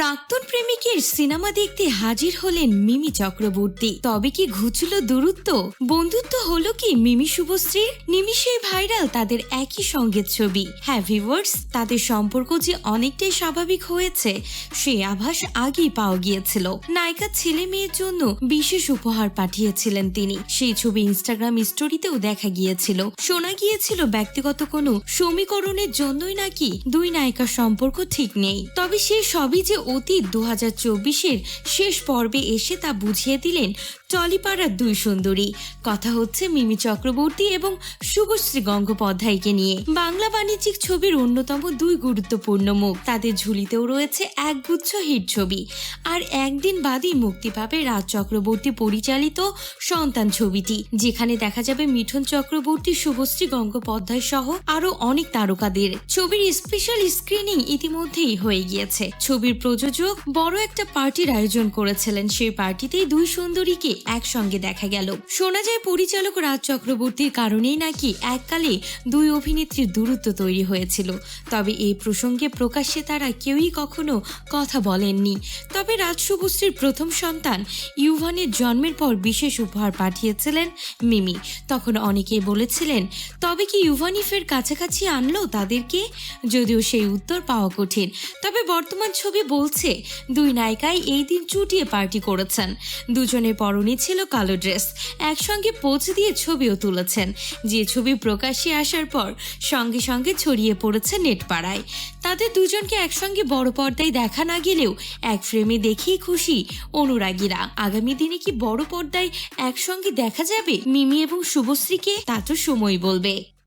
টাইটানিকের cinema দেখতে হাজির হলেন মিমি চক্রবর্তী। তবে কি ঘুচল দূরত্ব? বন্ধুত্ব হলো কি মিমি শুভশ্রীর? নিমিষেই ভাইরাল তাদের একই সঙ্গের ছবি। হ্যাঁ ভিউয়ার্স, তাদের সম্পর্ক যে অনেকটাই স্বাভাবিক হয়েছে, সেই আভাস আগেই পাওয়া গিয়েছিল। নায়িকা ছেলে মেয়ের জন্য বিশেষ উপহার পাঠিয়েছিলেন তিনি। সেই ছবি ইনস্টাগ্রাম স্টোরিতেও দেখা গিয়েছিল। শোনা গিয়েছিল ব্যক্তিগত কোনো সমীকরণের জন্যই নাকি দুই নায়িকার সম্পর্ক ঠিক নেই। তবে সে সবই যে অতীত দু হাজার চব্বিশের শেষ পর্বে এসে তা বুঝিয়ে দিলেন টলিপাড়ার দুই সুন্দরী। কথা হচ্ছে মিমি চক্রবর্তী এবং শুভশ্রী গঙ্গোপাধ্যায়কে নিয়ে। বাংলা বাণিজ্যিক ছবির অন্যতম দুই গুরুত্বপূর্ণ মুখ। তাদের ঝুলিতেও রয়েছে একগুচ্ছ হিট ছবি। আর একদিন বাদই মুক্তি পাবে রাজ চক্রবর্তী পরিচালিত সন্তান ছবিটি, যেখানে দেখা যাবে মিঠুন চক্রবর্তী শুভশ্রী গঙ্গোপাধ্যায় সহ আরও অনেক তারকাদের। ছবির স্পেশাল স্ক্রিনিং ইতিমধ্যেই হয়ে গিয়েছে। ছবির প্রযোজক বড় একটা পার্টির আয়োজন করেছিলেন। সেই পার্টিতেই দুই সুন্দরীকে একসঙ্গে দেখা গেল। শোনা যায় পরিচালক রাজ চক্রবর্তীর কারণেই নাকি এককালে দুই অভিনেত্রীর দূরত্ব তৈরি হয়েছিল। তবে এই প্রসঙ্গে প্রকাশ্যে তারা কেউই কখনো কথা বলেননি। তবে রাজ শুভশ্রীর প্রথম সন্তান ইউভানের জন্মের পর বিশেষ উপহার পাঠিয়েছিলেন মিমি। তখন অনেকেই বলেছিলেন, তবে কি ইউভানিফের কাছাকাছি আনলো তাদেরকে? যদিও সেই উত্তর পাওয়া কঠিন। তবে বর্তমান ছবি বলছে, দুই নায়িকাই এই দিন চুটিয়ে পার্টি করেছেন। দুজনের পরনে ছিল কালো ড্রেস, একসঙ্গে পোজ দিয়ে ছবিও তুলেছেন। যে ছবি প্রকাশ্যে আসার পর সঙ্গে সঙ্গে ছড়িয়ে পড়েছে নেট পাড়ায় তাদের দুজনকে একসঙ্গে বড় পর্দায় দেখা না গেলেও এক ফ্রেমে দেখেই খুশি অনুরাগীরা। আগামী দিনে কি বড় পর্দায় একসঙ্গে দেখা যাবে? মিমি এবং শুভশ্রীকে তা তো সময় বলবে।